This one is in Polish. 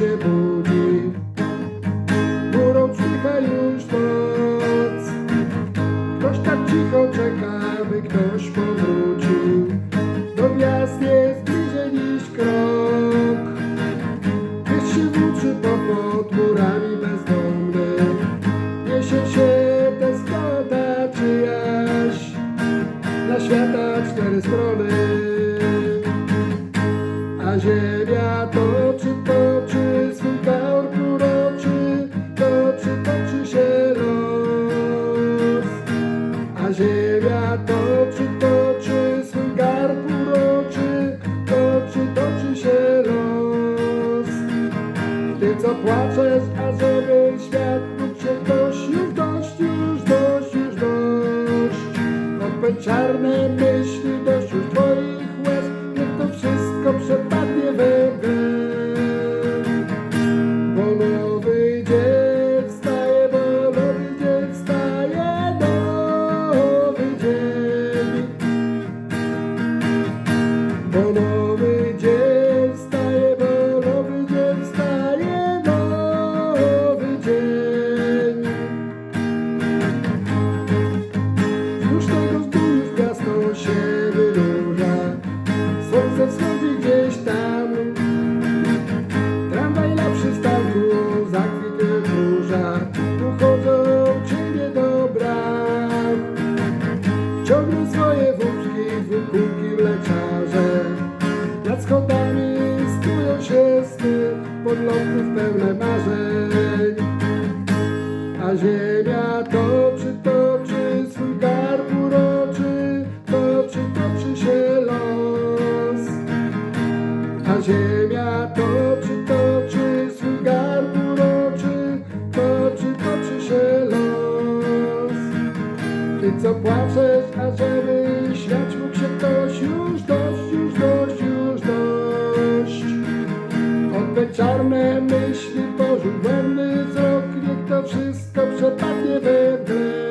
się budzi. Urącznika już noc. Ktoś tak cicho czeka, by ktoś powrócił. Do gwiazd jest bliżej niż krok. Pies się włóczy po podmurami bezdomny. Niesie się tęsknota czyjaś. Dla świata cztery strony. A ziemia ziemia toczy, toczy swój garb uroczy, toczy, toczy się los. Ty co płaczesz, a żeby świat mógł się ktoś już dość, już dość, już dość. Odpędź czarne myśli, Ciągną swoje wózki, dwukółki mleczarze. Nad schodami stują się sny, podlotów pełne marzeń. A ziemia toczy, toczy swój garb uroczy, toczy, toczy się los. A ziemia toczy, toczy swój garb uroczy, toczy, toczy się los. Ty co płaczesz, Oddaj czarne myśli, błędny wzrok, niech to wszystko przepadnie we mgle.